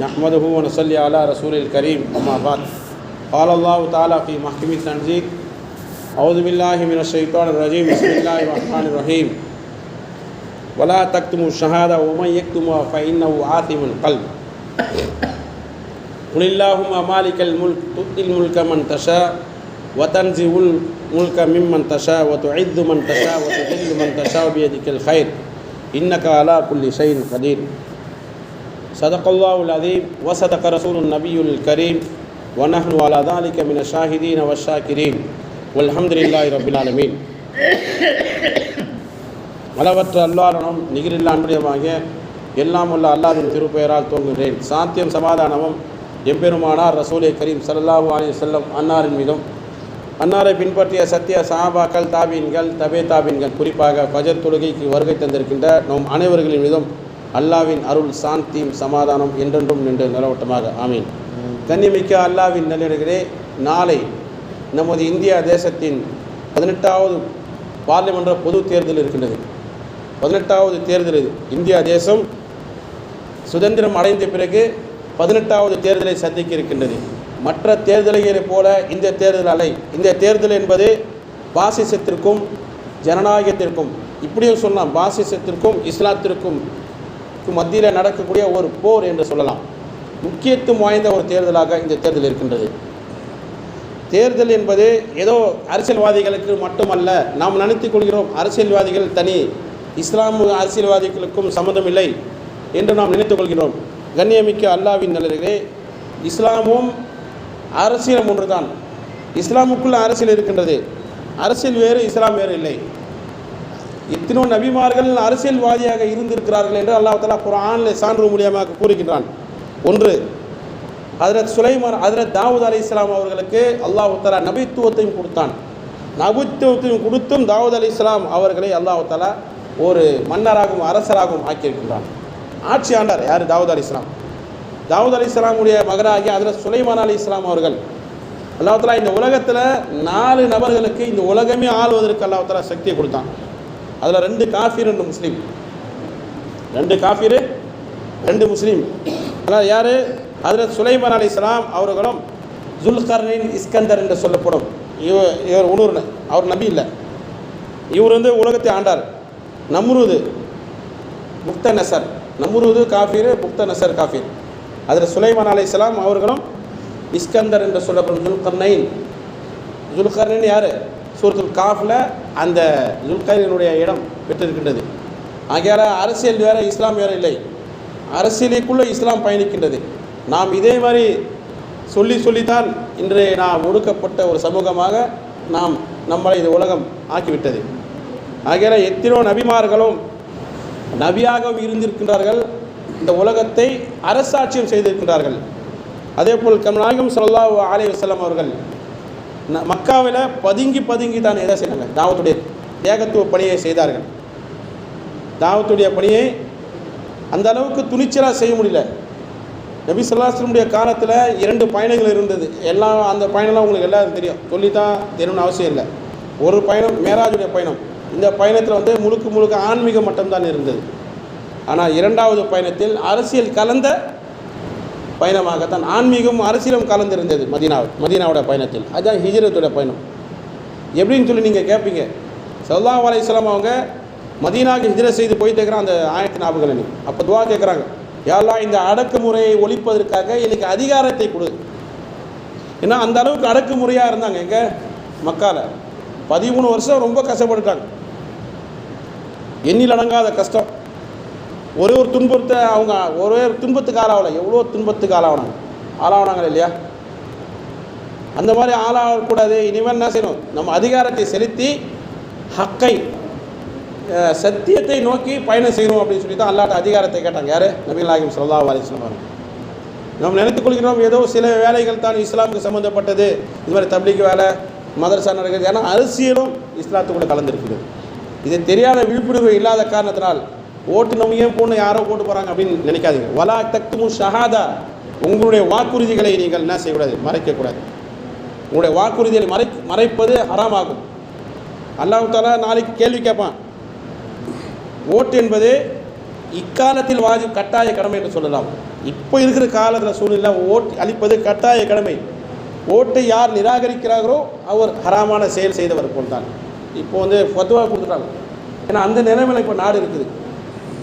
نحمده ونصلي على رسول الكريم أما بعد. قال الله تعالى في محكم التنزيل أعوذ بالله من الشيطان الرجيم بسم الله الرحمن الرحيم. ولا تكتموا الشهادة ومن يكتمها فإنه آثم قلب قل اللهم مالك الملك تؤتي الملك من تشاء وتنزع الملك ممن تشاء وتعز من تشاء وتذل من تشاء بيدك الخير. إنك على كل شيء قدير. صدق الله العظيم وصدق رسول النبي الكريم ونحن على ذلك من الشاهدين والشاكرين والحمد لله رب العالمين அளவற்ற அல்லாரனும் நிகரில்லா அன்புடையமாக எல்லாம் உள்ள அல்லாவின் திருப்பெயரால் தோன்றுகிறேன் சாத்தியம் சமாதானமும் எம்பெருமானார் ரசூலே கரீம் ஸல்லல்லாஹு அலைஹி வஸல்லம் அன்னாரின் மீதும் அன்னாரை பின்பற்றிய சத்திய சஹாபாக்கள் தாபீன்கள் தபே தாபீன்கள் குறிப்பாக ஃபஜர் தொழுகைக்கு வருகை தந்திருக்கின்ற நம் அனைவர்களின் மீதும் அல்லாவின் அருள் சாந்தியும் சமாதானம் என்றென்றும் நின்று நிலவட்டமாக. ஆமீன். தன்னிமிக்க அல்லாவின் நல்லிடர்களே நாளை நமது இந்தியா தேசத்தின் பதினெட்டாவது பார்லிமன்ற பொது தேர்தல் இருக்கின்றது. பதினெட்டாவது தேர்தல் இது. இந்தியா தேசம் சுதந்திரம் அடைந்த பிறகு பதினெட்டாவது தேர்தலை சந்திக்க இருக்கின்றது. மற்ற தேர்தல்களைப் போல இந்த தேர்தல் அலை இந்த தேர்தல் என்பது பாசிசத்திற்கும் ஜனநாயகத்திற்கும் இப்படியும் சொல்லலாம் பாசிசத்திற்கும் இஸ்லாத்திற்கும் மத்தியில் நடக்கக்கூடிய ஒரு போர் என்று சொல்லலாம். முக்கியத்துவம் வாய்ந்த ஒரு தேர்தலாக இந்த தேர்தல் இருக்கின்றது. தேர்தல் என்பது ஏதோ அரசியல்வாதிகளுக்கு மட்டுமல்ல நாம் நினைத்து கொள்கிறோம் அரசியல்வாதிகள் தனி இஸ்லாம் அரசியல்வாதிகளுக்கும் சம்மந்தம் இல்லை என்று நாம் நினைத்துக் கொள்கிறோம். கண்ணியமிக்க அல்லாவின் நிலையிலே இஸ்லாமும் அரசியலும் ஒன்றுதான். இஸ்லாமுக்குள்ள அரசியல் இருக்கின்றது. அரசியல் வேறு இஸ்லாம் வேறு இல்லை. இத்தனோ நபிமார்கள் அரசியல்வாதியாக இருந்திருக்கிறார்கள் என்று அல்லாஹ் தலா குரானில் சான்று மூலியமாக கூறுகின்றான். ஒன்று அதிரத் சுலைமான் அதிரத் தாவூத் அலி இஸ்லாம் அவர்களுக்கு அல்லாஹு நபித்துவத்தையும் கொடுத்தான். நபித்துவத்தையும் கொடுத்தும் தாவூத் அலி இஸ்லாம் அவர்களை அல்லாஹு ஒரு மன்னராகவும் அரசராகவும் ஆக்கியிருக்கின்றான். ஆட்சி ஆண்டார் யார்? தாவூத் அலி இஸ்லாம் தாவூத் அலி இஸ்லாமுடைய மகனாகிய அதிரத் சுலைமான் அலி இஸ்லாம் அவர்கள். அல்லாஹ் இந்த உலகத்தில் நாலு நபர்களுக்கு இந்த உலகமே ஆளுவதற்கு அல்லாஹ் சக்தியை கொடுத்தான். அதில் ரெண்டு காஃபீர் ரெண்டு முஸ்லீம். ரெண்டு காஃபீர் ரெண்டு முஸ்லீம். ஆனால் யார்? அதில் சுலைமான் அலி இஸ்லாம் அவர்களும் ஜுல்கர்னின் இஸ்கந்தர் என்று சொல்லப்படும். இவர் இவர் உணூர் அவர் நம்பி இல்லை. இவர் வந்து உலகத்தை ஆண்டார். நம்ருது முக்த நசர். நம்ருது காஃபீர் முக்த நசர் காஃபீர். அதில் சுலைமான் அலி இஸ்லாம் அவர்களும் இஸ்கந்தர் என்று சொல்லப்படும் ஜுல்கர்னைன் ஜுல்கர்னின் யார்? சூரத்துல் காஃபில் அந்த ஜுல்கர்னினுடைய இடம் பெற்றிருக்கின்றது. ஆகையால் அரசியல் வேறு இஸ்லாம் வேறு இல்லை. அரசியலுக்குள்ளே இஸ்லாம் பயணிக்கின்றது. நாம் இதே மாதிரி சொல்லி சொல்லித்தான் இன்று நாம் ஒடுக்கப்பட்ட ஒரு சமூகமாக நாம் நம்மளை இந்த உலகம் ஆக்கிவிட்டது. ஆகையால் எத்தனோ நபிமார்களும் நபியாகவும் இருந்திருக்கின்றார்கள். இந்த உலகத்தை அரசாட்சியம் செய்திருக்கின்றார்கள். அதே போல் கமநாயகம் சல்லா அலி வசலம் அவர்கள் மக்காவில் பதுங்கி பதுங்கி தான் எதை செய்தாங்க. தாவத்துடைய ஏகத்துவ பணியை செய்தார்கள். தாவத்துடைய பணியை அந்த அளவுக்கு துணிச்சலாக செய்ய முடியல. நபி சொல்லாஸ்லமுடைய காலத்தில் இரண்டு பயணங்கள் இருந்தது. எல்லாம் அந்த பயணம்லாம் உங்களுக்கு எல்லாரும் தெரியும். சொல்லி தான் தெரியணும்னு அவசியம் இல்லை. ஒரு பயணம் மேராஜுடைய பயணம். இந்த பயணத்தில் வந்து முழுக்க முழுக்க ஆன்மீக மட்டம்தான் இருந்தது. ஆனால் இரண்டாவது பயணத்தில் அரசியல் கலந்த பயணமாகத்தான் ஆன்மீகம் அரசியலும் கலந்திருந்தது மதீனா மதீனாவோட பயணத்தில். அதுதான் ஹிஜரத்தோட பயணம். எப்படின்னு சொல்லி நீங்கள் கேட்பீங்க சல்லா அலையம் அவங்க மதீனாவுக்கு ஹிஜரத் செய்து போயிட்டு இருக்கிறான் அந்த ஆயிரத்தி ஞாபகம் நீ அப்போ துவா கேட்குறாங்க யாரெல்லாம் இந்த அடக்குமுறையை ஒழிப்பதற்காக எனக்கு அதிகாரத்தை கொடு. ஏன்னா அந்த அளவுக்கு அடக்குமுறையாக இருந்தாங்க எங்கே? மக்கால். பதிமூணு வருஷம் ரொம்ப கஷ்டப்பட்டுட்டாங்க. எண்ணில் அடங்காத கஷ்டம். ஒரே ஒரு துன்பத்தை அவங்க ஒரே ஒரு துன்பத்துக்கு ஆளாகலை. எவ்வளோ துன்பத்துக்கு ஆளாகணும். ஆளாகணாங்க இல்லையா? அந்த மாதிரி ஆளாகக்கூடாது. இனிமேல் என்ன செய்யணும்? நம்ம அதிகாரத்தை செலுத்தி ஹக்கை சத்தியத்தை நோக்கி பயணம் செய்யணும் அப்படின்னு சொல்லி தான் அல்லாட்ட அதிகாரத்தை கேட்டாங்க. யார்? நபிகள் நாயகம் சல்லா அலிஸ்லாம் நம்ம நினைத்துக் கொள்கிறோம் ஏதோ சில வேலைகள் தான் இஸ்லாமுக்கு சம்மந்தப்பட்டது இது மாதிரி தப்ளிக் வேலை மதரசா நடக்குது ஏன்னா அரசியலும் இஸ்லாத்துக்குள்ளே கலந்துருக்குது. இது தெரியாத விழிப்புணர்வு இல்லாத காரணத்தினால் ஓட்டு நம்ம ஏன் போன யாரோ போட்டு போகிறாங்க அப்படின்னு நினைக்காதீங்க. வலா தக்துமு ஷஹாதா. உங்களுடைய வாக்குறுதிகளை நீங்கள் என்ன செய்யக்கூடாது? மறைக்கக்கூடாது. உங்களுடைய வாக்குறுதிகளை மறை மறைப்பது ஹராமாகும். அல்லாஹ் தாலா நாளைக்கு கேள்வி கேட்பான் ஓட்டு என்பது இக்காலத்தில் வாஜி கட்டாய கடமை என்று சொல்லலாம். இப்போ இருக்கிற காலத்தில் சூழ்நிலை ஓட்டு அளிப்பது கட்டாய கடமை. ஓட்டை யார் நிராகரிக்கிறார்களோ அவர் ஹராமான செயல் செய்தவர் போல் தான். இப்போ வந்து ஃபத்வா கொடுத்துட்டாங்க. ஏன்னா அந்த நிலைமையில் இப்போ நாடு இருக்குது.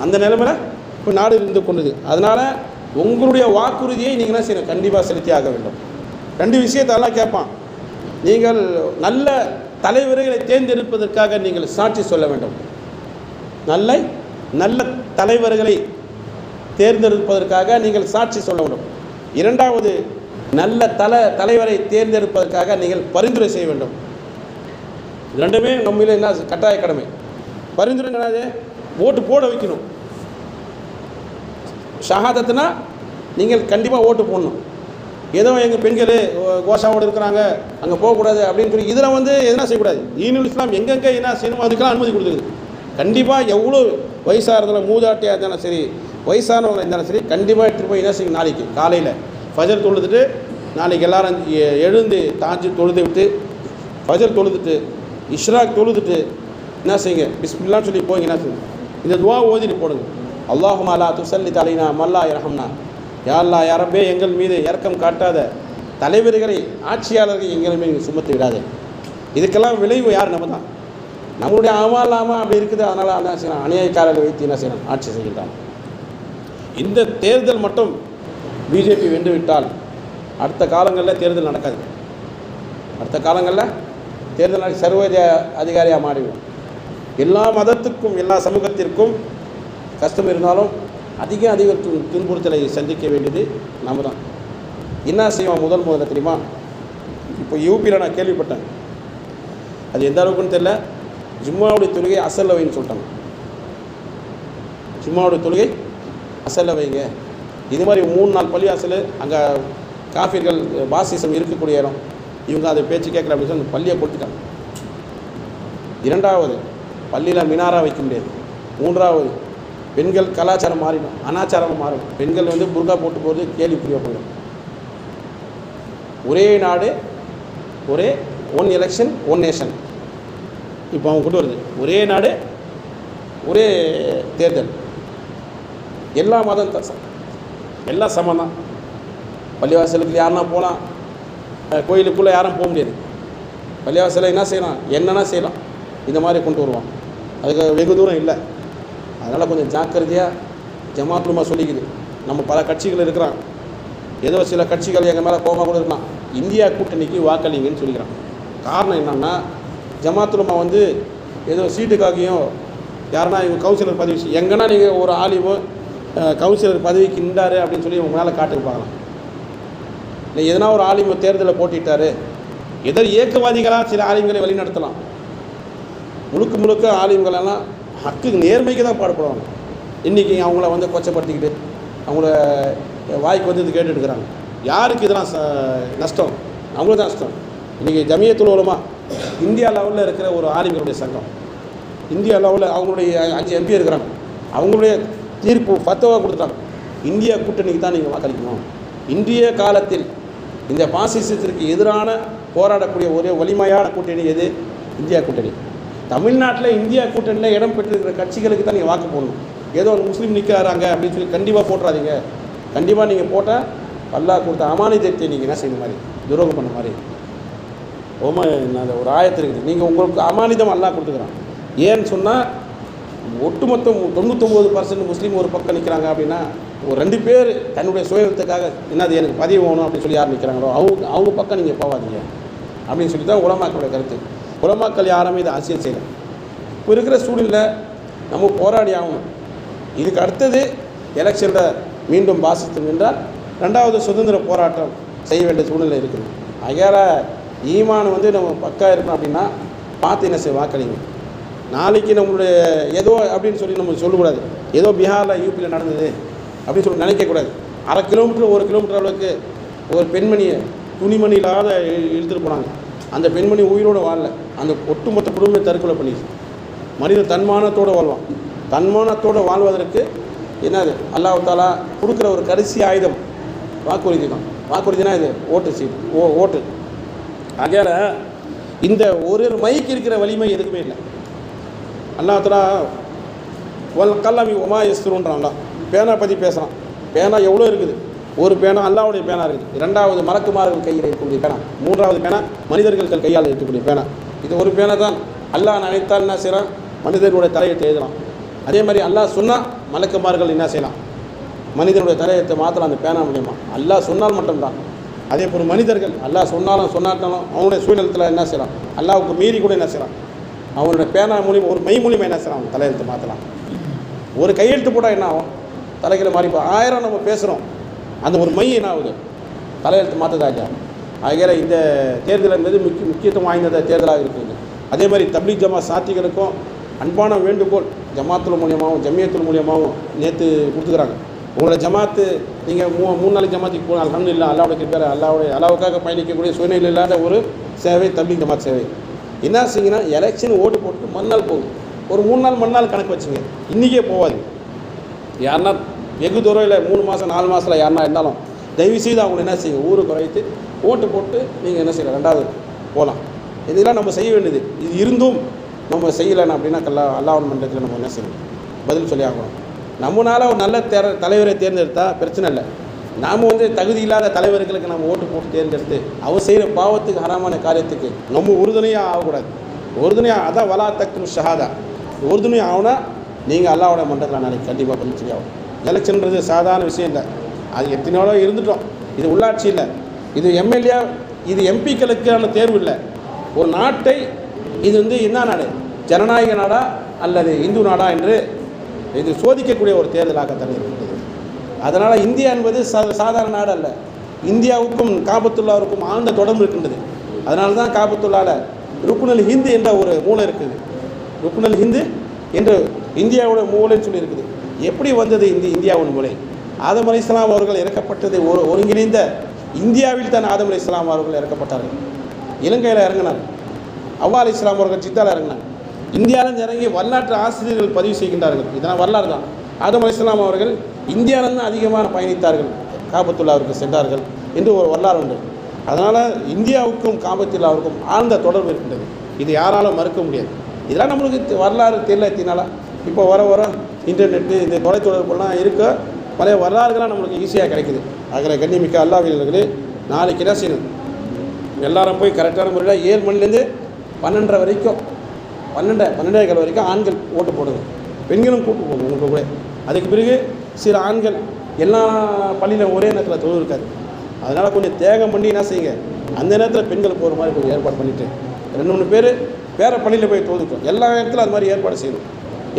அந்த நிலைமையில் இப்போ நாடு இருந்து கொண்டது. அதனால் உங்களுடைய வாக்குறுதியை நீங்கள் என்ன செய்யணும்? கண்டிப்பாக செலுத்தி ஆக வேண்டும். ரெண்டு விஷயத்தெல்லாம் கேட்பான். நீங்கள் நல்ல தலைவர்களை தேர்ந்தெடுப்பதற்காக நீங்கள் சாட்சி சொல்ல வேண்டும். நல்ல நல்ல தலைவர்களை தேர்ந்தெடுப்பதற்காக நீங்கள் சாட்சி சொல்ல வேண்டும். இரண்டாவது நல்ல தல தலைவரை தேர்ந்தெடுப்பதற்காக நீங்கள் பரிந்துரை செய்ய வேண்டும். ரெண்டுமே நம்மள என்ன கட்டாய கடமை. பரிந்துரை என்னது? ஓட்டு போட வைக்கணும். ஷஹாதத்துனா நீங்கள் கண்டிப்பாக ஓட்டு போடணும். ஏதோ எங்கள் பெண்கள் கோஷாவோடு இருக்கிறாங்க அங்கே போகக்கூடாது அப்படின்னு சொல்லி இதில் வந்து எதுனா செய்யக்கூடாது. ஈனுல் இஸ்லாம் எங்கெங்கே என்ன செய்யணுமோ அதுக்கெல்லாம் அனுமதி கொடுக்குது. கண்டிப்பாக எவ்வளோ வயசாக இருந்தாலும் மூதாட்டியாக இருந்தாலும் சரி வயசானவங்களாக இருந்தாலும் சரி கண்டிப்பாக எடுத்துகிட்டு போய் என்ன செய்யும் நாளைக்கு காலையில் ஃபஜர் தொழுதுட்டு நாளைக்கு எல்லாரும் எ- எழுந்து தாஞ்சு தொழுது விட்டு ஃபஜர் தொழுதுட்டு இஷ்ராக் தொழுதுட்டு என்ன செய்யுங்க? பிஸ்மில்லான்னு சொல்லி போங்க என்ன செய்யுங்க? இந்த துவா ஓதிட்டு போடுங்க. அல்லாஹும் அலா துசல்லி தலைனா மல்லா இரஹம்னா யாழ்லா யாரப்பே எங்கள் மீது இரக்கம் காட்டாத தலைவர்களை ஆட்சியாளர்கள் எங்கள் மீது சுமத்து விடாதே. இதுக்கெல்லாம் விளைவு யார்? நம்ம தான். நம்மளுடைய அமாலாமா அப்படி இருக்குது. அதனால் என்ன செய்யணும் அநியாயக்காரர்கள் வைத்து என்ன செய்யணும் ஆட்சி செய்கின்றான். இந்த தேர்தல் மட்டும் பிஜேபி வென்று விட்டால் அடுத்த காலங்களில் தேர்தல் நடக்காது. அடுத்த காலங்களில் தேர்தல் சர்வதேச அதிகாரியாக மாறிவிடும். எல்லா மதத்துக்கும் எல்லா சமூகத்திற்கும் கஷ்டம் இருந்தாலும் அதிக அதிக து- துன்புறுத்தலை சந்திக்க வேண்டியது நாம தான் என்ன செய்வோம் முதல் முதல்ல தெரியுமா? இப்போ யூபியில் நான் கேள்விப்பட்டேன். அது எந்த அளவுக்குன்னு தெரியல. ஜும்மாவுடைய தொழுகை அசல்ல வைன்னு சொல்லிட்டாங்க. ஜும்மாவுடைய தொழுகை அசல்ல வைங்க இது மாதிரி மூணு நாள் பள்ளி அசல் அங்கே காஃபிர்கள் பாசிசம் இருக்கக்கூடிய இடம். இவங்க அதை பேச்சு கேட்குற அப்படின்னு சொல்லி அந்த பள்ளியை கொடுத்துட்டாங்க இரண்டாவது பள்ளியில் மினாரா வைக்க முடியாது. மூன்றாவது பெண்கள் கலாச்சாரம் மாறிடும் அனாச்சாரம் மாறும். பெண்கள் வந்து புர்கா போட்டு போகிறது கேள்விக்குரிய புரியப்படும் ஒரே நாடு ஒரே ஒன் எலெக்ஷன் ஒன் நேஷன் இப்போ அவங்க கொண்டு வருது. ஒரே நாடு ஒரே தேர்தல். எல்லா மதம் எல்லாம் சமம் தான் பள்ளிவாசலுக்கு யாருன்னா போகலாம் கோயிலுக்குள்ளே யாரும் போக முடியாது. பள்ளிவாசலில் என்ன செய்யலாம்? என்னென்னா செய்யலாம். இந்த மாதிரி கொண்டு வருவான் அதுக்கு வெகு தூரம் இல்லை. அதனால் கொஞ்சம் ஜாக்கிரதையாக ஜமாத்துமா சொல்லிக்குது. நம்ம பல கட்சிகள் இருக்கிறான். ஏதோ சில கட்சிகள் எங்கள் மேலே கோபமாக கூட இருக்கலாம். இந்தியா கூட்டணிக்கு வாக்களிங்கன்னு சொல்லிக்கிறான். காரணம் என்னென்னா ஜமாத்துலமா வந்து ஏதோ சீட்டுக்காகியும் யாருன்னா இவங்க கவுன்சிலர் பதவி எங்கன்னா நீங்கள் ஒரு ஆலிவோ கவுன்சிலர் பதவிக்கு நின்றாரு அப்படின்னு சொல்லி உங்கள் மேலே காட்டுக்கு பார்க்கலாம். இல்லை எதனா ஒரு ஆலிம தேர்தலில் போட்டிட்டாரு. எதர் இயக்கவாதிகளாக சில ஆலிம்களை வழிநடத்தலாம். முழுக்க முழுக்க ஆலிம்களெல்லாம் ஹக்கு நேர்மைக்கு தான் பாடுபடுவாங்க. இன்றைக்கி அவங்கள வந்து கொச்சப்படுத்திக்கிட்டு அவங்கள வாய்க்கு வந்து இது கேட்டுட்டு இருக்கிறாங்க யாருக்கு இதெல்லாம் ச நஷ்டம்? அவங்களுக்கு தான் நஷ்டம். இன்றைக்கி ஜமியத்துல் உலமா இந்தியா லெவலில் இருக்கிற ஒரு ஆலிம்களுடைய சங்கம். இந்தியா லெவலில் அவங்களுடைய அஞ்சு எம்பி இருக்கிறாங்க. அவங்களுடைய தீர்ப்பு ஃபத்தவா கொடுத்துட்டாங்க. இந்தியா கூட்டணிக்கு தான் நீங்கள் வாக்களிக்கணும். இந்திய காலத்தில் இந்த பாசிசத்திற்கு எதிரான போராடக்கூடிய ஒரே வலிமையான கூட்டணி எது? இந்தியா கூட்டணி. தமிழ்நாட்டில் இந்தியா கூட்டணியில் இடம் பெற்றிருக்கிற கட்சிகளுக்கு தான் நீங்கள் வாக்கு போடணும். ஏதோ ஒரு முஸ்லீம் நிற்கிறாங்க அப்படின்னு சொல்லி கண்டிப்பாக போட்டுறாதீங்க. கண்டிப்பாக நீங்கள் போட்டால் அல்லாஹ் கொடுத்த அமானிதத்தை நீங்கள் என்ன செய்யணும் மாதிரி துரோகம் பண்ண மாதிரி. ரொம்ப அந்த ஒரு ஆயத்தில் இருக்குது. நீங்கள் உங்களுக்கு அமானிதம் அல்லா கொடுத்துக்கிறான். ஏன்னு சொன்னால் ஒட்டுமொத்த தொண்ணூத்தொம்பது பர்சன்ட் முஸ்லீம் ஒரு பக்கம் நிற்கிறாங்க அப்படின்னா ஒரு ரெண்டு பேர் தன்னுடைய சுயத்துக்காக என்னது எனக்கு பதிவு வேணும் அப்படின்னு சொல்லி யார் நிற்கிறாங்களோ அவங்க அவங்க பக்கம் நீங்கள் போகாதீங்க. அப்படின்னு சொல்லி தான் உலமாக்களுடைய கருத்து. உலமாக்கள் யாருமே இதை அரசியல் செய்யலை. இப்போ இருக்கிற சூழ்நிலை நம்ம போராடி ஆகணும். இதுக்கு அடுத்தது எலெக்ஷனில் மீண்டும் வாசித்து என்றால் ரெண்டாவது சுதந்திர போராட்டம் செய்ய வேண்டிய சூழ்நிலை இருக்குது. ஆகையால் ஈமான் வந்து நம்ம பக்கா இருக்கணும் அப்படின்னா பார்த்து என்ன செய்ய வாக்களிங்க. நாளைக்கு நம்மளுடைய ஏதோ அப்படின்னு சொல்லி நம்ம சொல்லக்கூடாது. ஏதோ பீகாரில் யூபியில் நடந்தது அப்படின்னு சொல்லி நினைக்கக்கூடாது. அரை கிலோமீட்டர் ஒரு கிலோமீட்டர் அளவுக்கு ஒரு பெண்மணியை துணிமணி இல்லாத இழுத்துட்டு போனாங்க. அந்த பெண்மணி உயிரோடு வாழல. அந்த ஒட்டுமொத்த குடும்பத்தை தற்கொலை பண்ணிடுச்சு மனிதன் தன்மானத்தோடு வாழ்வான். தன்மானத்தோடு வாழ்வதற்கு என்னது? அல்லாஹ் தாலா கொடுக்குற ஒரு கடைசி ஆயுதம். வாக்குறுதி தான். வாக்குறுதினா இது? ஓட்டு சீட். ஓ ஓட்டு. ஆகையால் இந்த ஒரு ஒரு மைக்கு இருக்கிற வலிமை எதுக்குமே இல்லை. அல்லாஹ் தாலா ஒல் கல்லாமி உமா எஸ்துருன்றான்டா பேனா பற்றி பேசுகிறான் பேனா எவ்வளோ இருக்குது? ஒரு பேனா அல்லாவுடைய பேனா இருக்குது இரண்டாவது மலக்குமார்கள் கையில் இருக்கக்கூடிய பேனா. மூன்றாவது பேனா மனிதர்கள் கையால் இருக்கக்கூடிய பேனா. இது ஒரு பேனா தான். அல்லாஹ் நினைத்தால் என்ன செய்யலாம்? மனிதர்களுடைய தலையெழுத்து எழுதலாம். அதே மாதிரி அல்லாஹ் சொன்னால் மலக்குமார்கள் என்ன செய்யலாம்? மனிதனுடைய தலையத்தை மாற்றலாம் அந்த பேனா மூலியமா. அல்லாஹ் சொன்னால் மட்டும்தான். அதே போல் மனிதர்கள் அல்லாஹ் சொன்னாலும் சொன்னாட்டாலும் அவனுடைய சூழ்நிலத்தில் என்ன செய்யலாம்? அல்லாவுக்கு மீறி கூட என்ன செய்யலாம்? அவனுடைய பேனா மூலியமாக ஒரு மை மூலியமாக என்ன செய்யலாம்? அவன் தலையெழுத்து மாற்றலாம் ஒரு கையெழுத்து போட்டால் என்ன ஆகும்? தலைகளை மாறிப்போம். ஆயிரம் நம்ம பேசுகிறோம் அந்த ஒரு மை என்ன ஆகுது தலையெழுத்து மாற்றதாச்சா? ஆகிய இந்த தேர்தல் என்பது முக்கிய முக்கியத்துவம் வாய்ந்த தேர்தலாக இருக்குது அதே மாதிரி தப்லீக் ஜமா சாத்திகளுக்கும் அன்பான வேண்டுகோள் ஜமாத்துல் மூலியமாகவும் ஜமியத்துல் மூலியமாகவும் நேற்று கொடுத்துக்கிறாங்க. உங்களோட ஜமாத்து நீங்கள் மூ மூணு நாளைக்கு ஜமாத்துக்கு போகணும் அலமது இல்லை அல்லாவோட கிருப்பேர் அல்லாவுடைய அல்லாவுக்காக பயணிக்கக்கூடிய சூழ்நிலை இல்லாத ஒரு சேவை தப்லீக் ஜமாத் சேவை. என்ன செய்யுங்கன்னா எலெக்ஷன் ஓட்டு போட்டு மறுநாள் போகும் ஒரு மூணு நாள் மறுநாள் கணக்கு வச்சுங்க. இன்றைக்கே போகாது யாருன்னா வெகு தூரம் இல்லை மூணு மாதம் நாலு மாதத்தில் யாருனா இருந்தாலும் தயவு செய்து அவங்க என்ன செய்யுங்க ஊருக்கு குறைத்து ஓட்டு போட்டு நீங்கள் என்ன செய்யலாம் ரெண்டாவது போகலாம் இதெல்லாம் நம்ம செய்ய வேண்டியது. இது இருந்தும் நம்ம செய்யலைன்னு அப்படின்னா கல்லா அல்லாவன் மன்றத்தில் நம்ம என்ன செய்யணும்? பதில் சொல்லி ஆகணும். நம்மளால் ஒரு நல்ல தேர தலைவரை தேர்ந்தெடுத்தால் பிரச்சனை இல்லை. நாம் வந்து தகுதி இல்லாத தலைவர்களுக்கு நம்ம ஓட்டு போட்டு தேர்ந்தெடுத்து அவர் செய்கிற பாவத்துக்கு ஹராமான காரியத்துக்கு நம்ம உறுதுணையாக ஆகக்கூடாது. உறுதுணையாக அதான் வலா தக்கு ஷஹாதா. உறுதுணையாக ஆகுனா நீங்கள் அல்லாவோட மன்றத்தில் நாளைக்கு கண்டிப்பாக பதில் சொல்லி ஆகும் எலெக்ஷன்ன்றது சாதாரண விஷயம் இல்லை. அது எத்தனையோட இருந்துட்டோம். இது உள்ளாட்சி இல்லை. இது எம்எல்ஏ இது எம்பிக்களுக்கான தேர்வு இல்லை. ஒரு நாட்டை இது வந்து என்ன நாடு? ஜனநாயக நாடா அல்லது இந்து நாடா என்று இது சோதிக்கக்கூடிய ஒரு தேர்தலாக தான் அதனால் இந்தியா என்பது சா சாதாரண நாடு அல்ல. இந்தியாவுக்கும் காபத்துல்லாவுக்கும் ஆழ்ந்த தொடர்பு இருக்கின்றது. அதனால தான் காபத்துள்ளால ருக்குனல் ஹிந்து என்ற ஒரு மூளை இருக்குது. ருக்குனல் ஹிந்து என்று இந்தியாவோட மூளைன்னு சொல்லி இருக்குது எப்படி வந்தது இந்த இந்தியாவின் மொழி ஆதம் அலி இஸ்லாம் அவர்கள் இறக்கப்பட்டது ஒரு ஒருங்கிணைந்த இந்தியாவில் தான் ஆதம் அலி இஸ்லாம் அவர்கள் இறக்கப்பட்டார்கள். இலங்கையில் இறங்கினார். அவ்வா அலி இஸ்லாம் அவர்கள் சித்தால இறங்கினார். இந்தியாவிலிருந்து இறங்கி வரலாற்று ஆசிரியர்கள் பதிவு செய்கின்றார்கள். இதெல்லாம் வரலாறு தான். ஆதம் அலி இஸ்லாம் அவர்கள் இந்தியாவிலிருந்து அதிகமாக பயணித்தார்கள். காபத்துல்லாவிற்கு சென்றார்கள் என்று ஒரு வரலாறு உண்டு. அதனால் இந்தியாவுக்கும் காபத்துல்லாவுக்கும் ஆழ்ந்த தொடர்பு இருக்கின்றது. இது யாராலும் மறுக்க முடியாது. இதெல்லாம் நம்மளுக்கு வரலாறு தெரியல தினால. இப்போ வர வர இன்டர்நெட்டு இந்த தொலைத்தொடர்புலாம் இருக்க பழைய வரலாறுகள்லாம் நம்மளுக்கு ஈஸியாக கிடைக்குது. அதில் கண்ணிமிக்க அல்லாவியர்களே நாளைக்கு என்ன செய்யணும்? எல்லாரும் போய் கரெக்டான முறையில் ஏழு மணிலேருந்து பன்னெண்டரை வரைக்கும் பன்னெண்டை பன்னெண்டே கால் வரைக்கும் ஆண்கள் ஓட்டு போடுங்க. பெண்களும் கூட்டு போகணும் உங்களுக்கு கூட. அதுக்கு பிறகு சில ஆண்கள் எல்லா பள்ளியிலும் ஒரே நேரத்தில் தொழில் இருக்காது. அதனால் கொஞ்சம் தேகம் பண்ணி என்ன செய்யுங்க? அந்த நேரத்தில் பெண்கள் போகிற மாதிரி கொஞ்சம் ஏற்பாடு பண்ணிவிட்டு ரெண்டு மூணு பேர் வேறு பள்ளியில் போய் தொழுதுட்டோம். எல்லா இடத்துலையும் அது மாதிரி ஏற்பாடு செய்யணும்.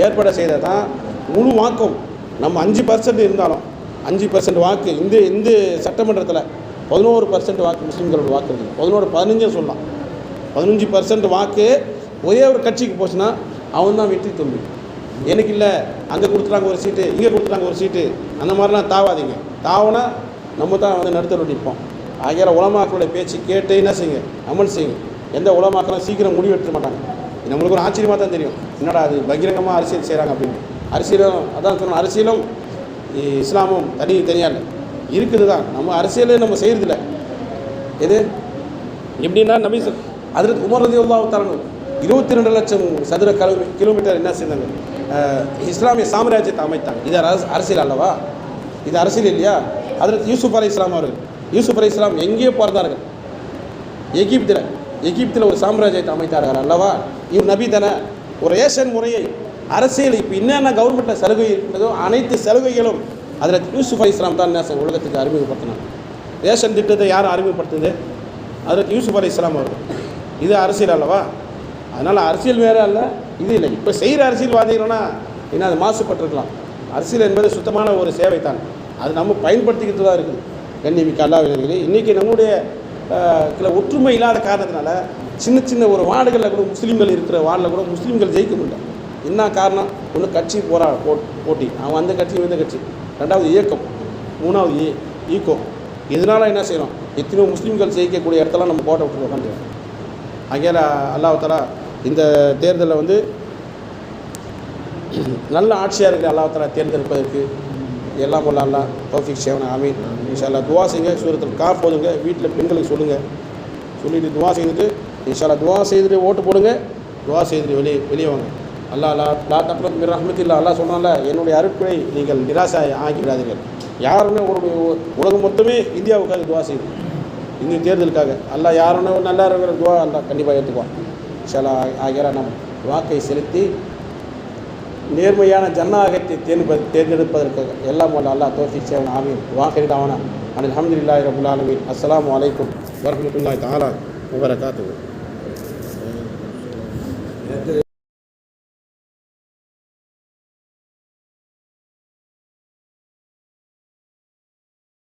ஏற்பாடு செய்தால் தான் முழு வாக்கும் நம்ம அஞ்சு பர்சன்ட் இருந்தாலும் அஞ்சு பர்சன்ட் வாக்கு இந்த இந்த சட்டமன்றத்தில் பதினோரு பர்சன்ட் வாக்கு முஸ்லீம்களோட வாக்கு இருக்குது. பதினோரு பதினஞ்சே சொல்லலாம். பதினஞ்சு பர்சன்ட் வாக்கு ஒரே ஒரு கட்சிக்கு போச்சுன்னா அவன் தான் வெற்றி தோல்வி. எனக்கு இல்லை அங்கே கொடுத்துட்டாங்க ஒரு சீட்டு இங்கே கொடுத்துட்டாங்க ஒரு சீட்டு அந்த மாதிரிலாம் தாவாதீங்க. தாவனா நம்ம தான் வந்து நடுத்தர் நிற்போம் ஆகிய உலமாக்களுடைய பேச்சு கேட்டு என்ன செய்யுங்க? அமல் செய்யுங்க. எந்த உலமாக்கெல்லாம் சீக்கிரம் முடிவெடுத்துட மாட்டாங்க. நம்மளுக்கு ஒரு ஆச்சரியமாக தான் தெரியும். என்னடா அது பகிரங்கமாக அரசியல் செய்கிறாங்க அப்படின்னு. அரசியலும் அதான் சொன்னோம் அரசியலும் இஸ்லாமும் தனி தனியாக இல்லை. இருக்குது தான். நம்ம அரசியலே நம்ம செய்கிறதில்ல எது? எப்படின்னா நபி அதில் உமர் ரதி இருபத்தி ரெண்டு லட்சம் சதுர கிலோ கிலோமீட்டர் என்ன செய்தாங்க? இஸ்லாமிய சாம்ராஜ்யத்தை அமைத்தாங்க. இது அரசியல் அல்லவா? இது அரசியல் இல்லையா? அதில் யூசுப் அலி இஸ்லாம் அவர்கள் யூசுப் அலி இஸ்லாம் எங்கேயோ பிறந்தார்கள். எகிப்தில் எகிப்தில் ஒரு சாம்ராஜ்யத்தை அமைத்தார்கள் அல்லவா? இவர் நபி தானே ஒரு ரேஷன் முறையை அரசியல் இப்போ என்னென்ன கவர்மெண்ட்டில் சலுகை இருக்கிறதோ அனைத்து சலுகைகளும் அதில் யூசுஃப் அலி இஸ்லாம் தான் என்ன உலகத்துக்கு அறிமுகப்படுத்தினாங்க. ரேஷன் திட்டத்தை யார் அறிமுகப்படுத்துது? அதில் யூசுஃப் அலி இஸ்லாம் அவர்கள். இது அரசியல் அல்லவா? அதனால் அரசியல் வேறு அல்ல இது இல்லை. இப்போ செய்கிற அரசியல்வாதிகள்னா என்ன அது மாசுபட்டிருக்கலாம். அரசியல் என்பது சுத்தமான ஒரு சேவை தான் அது நம்ம பயன்படுத்திக்கிட்டு தான் இருக்குது. கண்ணிமிக்க அல்லாவினர்களே இன்றைக்கி நம்முடைய சில ஒற்றுமை இல்லாத காரணத்தினால சின்ன சின்ன ஒரு வார்டுகளில் கூட முஸ்லீம்கள் இருக்கிற வார்டில் கூட முஸ்லீம்கள் ஜெயிக்க முடியல. என்ன காரணம்? ஒன்று கட்சி போரா போட்டி. அவன் அந்த கட்சி இந்த கட்சி. ரெண்டாவது இயக்கம். மூணாவது ஏ ஈக்கோ. இதனால் என்ன செய்யணும்? எத்தனையோ முஸ்லீம்கள் ஜெயிக்கக்கூடிய இடத்தெல்லாம் நம்ம கோட்டை விட்டு உட்காந்துருக்கோம் அங்கே அல்லாஹாலா இந்த தேர்தலில் வந்து நல்ல ஆட்சியாக ஆட்சியாளர்களை அல்லாஹாலா தேர்ந்தெடுப்பதற்கு எல்லாம் போல அல்லா பர்ஃபெக்ட் சேவன அமீன் இன்ஷால்லா துவா செய்யுங்க. சூரத்தில் கார் போதுங்க வீட்டில் பெண்களுக்கு சொல்லுங்கள் சொல்லிட்டு துவா செய்துட்டு இன்ஷால்லா துவா செய்துட்டு ஓட்டு போடுங்க. துவா செய்துட்டு வெளியே வெளியே வாங்க. அல்லாஹ் லா லா தப்ரத் மிர் ரஹ்மத்தில்லா அல்லாஹ் சொன்னால என்னுடைய அருட்குறை நீங்கள் நிராசை ஆகிவிடாதீர்கள் யாருமே ஒரு உலகம் மொத்தமே இந்தியாவுக்காக துவா செய்யும். இந்த தேர்தலுக்காக. அல்லாஹ் யாருன்னு நல்லா இருக்கிற துவா அல்லாஹ் கண்டிப்பாக ஏற்றுக்குவான் சில ஆகியாரா நம் வாக்கை செலுத்தி நேர்மையான ஜன்னாகத்தை தேர்ந்து தேர்ந்தெடுப்பதற்காக எல்லாம் வல்ல அல்லா தோஃபிக் சேவன் ஆமீன். வாக்கிரிதாவனா அனில் அஹமதுல்லாஹி ரபுல் ஆலமீன். அஸ்ஸலாமு அலைக்கும் வரஹ்மத்துல்லாஹி தஆலா வபரகாத்துஹு.